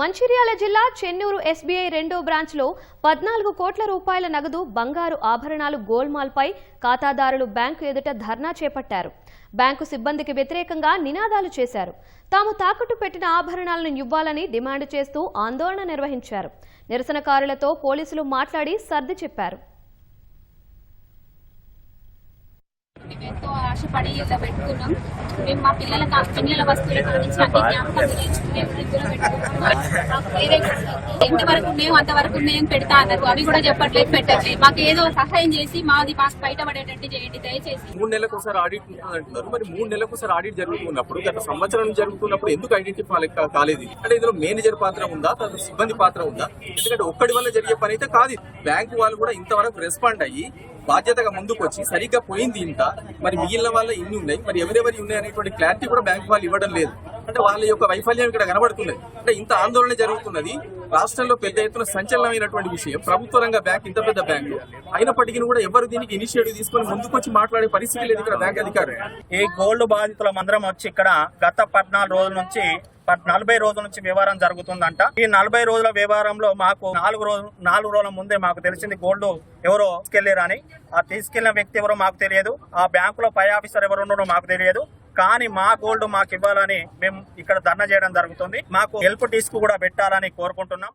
మంచిర్యాల జిల్లా చెన్నూరు ఎస్బీఐ రెండో బ్రాంచ్లో పద్నాలుగు కోట్ల రూపాయల నగదు బంగారు ఆభరణాలు గోల్మాల్పై ఖాతాదారులు బ్యాంకు ఎదుట ధర్నా చేపట్టారు. బ్యాంకు సిబ్బందికి వ్యతిరేకంగా నినాదాలు చేశారు. తాము తాకట్టు పెట్టిన ఆభరణాలను ఇవ్వాలని డిమాండ్ చేస్తూ ఆందోళన నిర్వహించారు. నిరసనకారులతో పోలీసులు మాట్లాడి సర్ది చెప్పారు మేము ఎంతో ఆశపడి ఇలా పెట్టుకున్నాం. మేము మా పిల్లల పిల్లల వస్తువుల గురించి అన్ని జ్ఞాపకం నేర్చుకుని ఫ్రిడ్జ్లో పెట్టుకున్నాం. ఎంతవరకు మేము అంతవరకు మేము పెడతా అన్నారు. అవి కూడా చెప్పట్లేదు పెట్టట్లేదు. మాకు ఏదో సహాయం చేసి మాది మాకు బయటపడేటట్టు చేయండి దయచేసి. మూడు నెలలకు ఒకసారి ఆడిట్ అంటున్నారు. మరి మూడు నెలలకు ఒకసారి ఆడిట్ జరుగుతున్నప్పుడు గత సంవత్సరం జరుగుతున్నప్పుడు ఎందుకు ఐడెంటిఫై కాలేదు? అంటే ఇందులో మేనేజర్ పాత్ర ఉందా? తర్వాత సిబ్బంది పాత్ర ఉందా? ఎందుకంటే ఒక్కడి వల్ల జరిగే పని అయితే కాదు. బ్యాంకు వాళ్ళు కూడా ఇంతవరకు రెస్పాండ్ అయ్యి బాధ్యతగా ముందుకు వచ్చి సరిగ్గా పోయింది ఇంత. మరి మిగిలిన వాళ్ళ ఇన్ని ఉన్నాయి. మరి ఎవరెవరి ఉన్నాయి అనేటువంటి క్లారిటీ కూడా బ్యాంక్ వాళ్ళు ఇవ్వడం లేదు. అంటే వాళ్ళ యొక్క వైఫల్యం ఇక్కడ కనబడుతున్నది. అంటే ఇంత ఆందోళన జరుగుతున్నది. రాష్ట్రంలో పెద్ద ఎత్తున సంచలనమైనటువంటి విషయం. ప్రభుత్వ రంగ బ్యాంక్ ఇంత పెద్ద బ్యాంకు. అయినప్పటికీ కూడా ఎవరు దీనికి ఇనిషియేటివ్ తీసుకొని ముందుకొచ్చి మాట్లాడే పరిస్థితి లేదు ఇక్కడ బ్యాంక్ అధికారులు. ఈ గోల్డ్ బాధితుల మందరం వచ్చి ఇక్కడ గత పద్నాలుగు రోజుల నుంచి నలభై రోజుల నుంచి వ్యవహారం జరుగుతుందంట. ఈ నలభై రోజుల వ్యవహారంలో మాకు నాలుగు రోజులు నాలుగు రోజుల ముందే మాకు తెలిసింది గోల్డ్ ఎవరో తీసుకెళ్ళారని. ఆ తీసుకెళ్ళిన వ్యక్తి ఎవరో మాకు తెలియదు. ఆ బ్యాంకులో పై ఆఫీసర్ ఎవరు ఉన్నారో మాకు తెలియదు. కానీ మా గోల్డ్ మాకు ఇవ్వాలని మేము ఇక్కడ ధర్నా చేయడం జరుగుతుంది. మాకు హెల్ప్ డిస్క్ కూడా పెట్టాలని కోరుకుంటున్నాం.